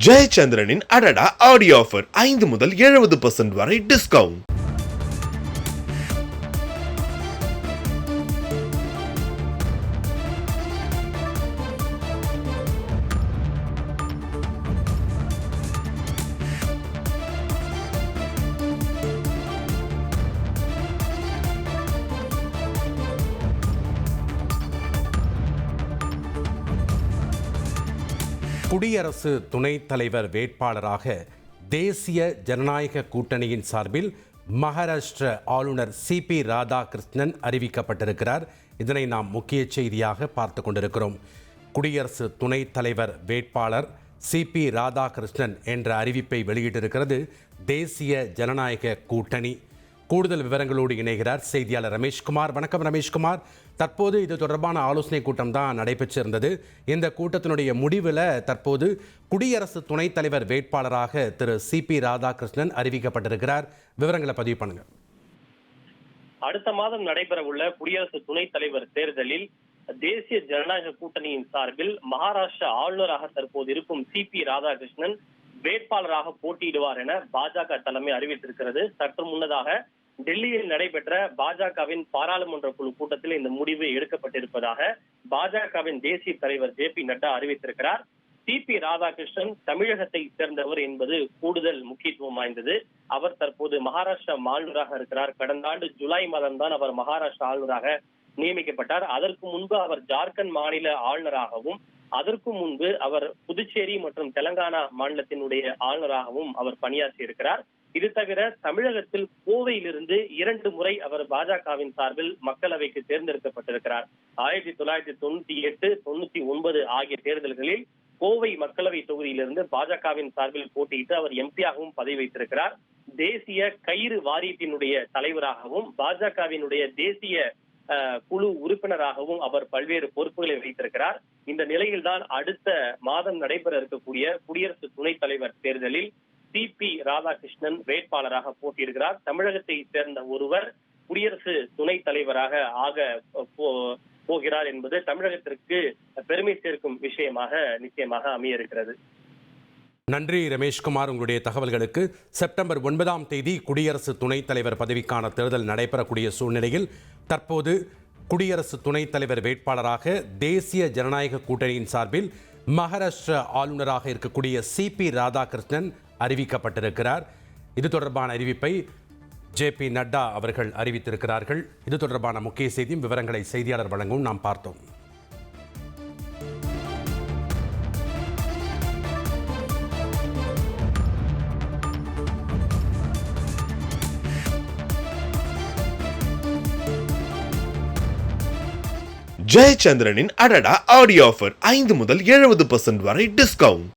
ஜெயச்சந்திரனின் அடடா audio offer ஐந்து முதல் எழுபது பர்சன்ட் வரை டிஸ்கவுண்ட் குடியரசு துணைத் தலைவர் வேட்பாளராக தேசிய ஜனநாயக கூட்டணியின் சார்பில் மகாராஷ்டிர ஆளுநர் சிபி ராதாகிருஷ்ணன் அறிவிக்கப்பட்டிருக்கிறார். இதனை நாம் முக்கிய செய்தியாக பார்த்து கொண்டிருக்கிறோம். குடியரசு துணைத் தலைவர் வேட்பாளர் சிபி ராதாகிருஷ்ணன் என்ற அறிவிப்பை வெளியிட்டிருக்கிறது. தேசிய ஜனநாயக கூட்டணி. கூடுதல் விவரங்களோடு இணைகிறார் செய்தியாளர் ரமேஷ்குமார் வணக்கம் ரமேஷ்குமார் தற்போது இது தொடர்பான ஆலோசனை கூட்டம் தான் நடைபெற்றிருந்தது. இந்த கூட்டத்தினுடைய முடிவில் தற்போது குடியரசு துணைத் தலைவர் வேட்பாளராக திரு சிபி ராதாகிருஷ்ணன் அறிவிக்கப்பட்டிருக்கிறார். விவரங்களை பதிவு பண்ணுங்க. அடுத்த மாதம் நடைபெறவுள்ள குடியரசு துணைத் தலைவர் தேர்தலில் தேசிய ஜனநாயக கூட்டணியின் சார்பில் மகாராஷ்டிரா ஆளுநராக தற்போது இருக்கும் சி பி ராதாகிருஷ்ணன் வேட்பாளராக போட்டியிடுவார் என பாஜக தலைமை அறிவித்திருக்கிறது. சற்று முன்னதாக டெல்லியில் நடைபெற்ற பாஜகவின் பாராளுமன்ற குழு கூட்டத்தில் இந்த முடிவு எடுக்கப்பட்டிருப்பதாக பாஜகவின் தேசிய தலைவர் ஜே பி நட்டா அறிவித்திருக்கிறார். சி பி ராதாகிருஷ்ணன் தமிழகத்தை சேர்ந்தவர் என்பது கூடுதல் முக்கியத்துவம் வாய்ந்தது. அவர் தற்போது மகாராஷ்டிரா ஆளுநராக இருக்கிறார். கடந்த ஆண்டு ஜூலை மாதம்தான் அவர் மகாராஷ்டிரா ஆளுநராக நியமிக்கப்பட்டார். அதற்கு முன்பு அவர் ஜார்க்கண்ட் மாநில ஆளுநராகவும் அதற்கு முன்பு அவர் புதுச்சேரி மற்றும் தெலங்கானா மாநிலத்தினுடைய ஆளுநராகவும் அவர் பணியாற்றி இருக்கிறார் இது தவிர தமிழகத்தில் கோவையிலிருந்து இரண்டு முறை அவர் பாஜகவின் சார்பில் மக்களவைக்கு தேர்ந்தெடுக்கப்பட்டிருக்கிறார். ஆயிரத்தி தொள்ளாயிரத்தி தொண்ணூத்தி எட்டு தொண்ணூத்தி ஒன்பது ஆகிய தேர்தல்களில் கோவை மக்களவை தொகுதியிலிருந்து பாஜகவின் சார்பில் போட்டியிட்டு அவர் எம்பியாகவும் பதவி வைத்திருக்கிறார். தேசிய கயிறு வாரியத்தினுடைய தலைவராகவும் பாஜகவினுடைய தேசிய குழு உறுப்பினராகவும் அவர் பல்வேறு பொறுப்புகளை வைத்திருக்கிறார். இந்த நிலையில்தான் அடுத்த மாதம் நடைபெற இருக்கக்கூடிய குடியரசு துணைத் தலைவர் தேர்தலில் சி. பி. ராதாகிருஷ்ணன் வேட்பாளராக போட்டியிடுகிறார். தமிழகத்தை சேர்ந்த ஒருவர் குடியரசு துணைத் தலைவராக ஆக போ- போகிறார் என்பது தமிழகத்திற்கு பெருமை சேர்க்கும் விஷயமாக நிச்சயமாக அமைய இருக்கிறது நன்றி ரமேஷ்குமார். உங்களுடைய தகவல்களுக்கு செப்டம்பர் ஒன்பதாம் தேதி குடியரசு துணைத் தலைவர் பதவிக்கான தேர்தல் நடைபெறக்கூடிய சூழ்நிலையில் தற்போது குடியரசு துணைத் தலைவர் வேட்பாளராக தேசிய ஜனநாயக கூட்டணியின் சார்பில் மகாராஷ்டிர ஆளுநராக இருக்கக்கூடிய சிபி ராதாகிருஷ்ணன் அறிவிக்கப்பட்டிருக்கிறார். இது தொடர்பான அறிவிப்பை ஜே பி நட்டா அவர்கள் அறிவித்திருக்கிறார்கள். இது தொடர்பான முக்கிய செய்தியும் விவரங்களை செய்தியாளர் வழங்கவும் நாம் பார்த்தோம். ஜெயச்சந்திரனின் அடடா ஆடியோ ஆஃபர் ஐந்து முதல் எழுபது பர்சன்ட் வரை டிஸ்கவுண்ட்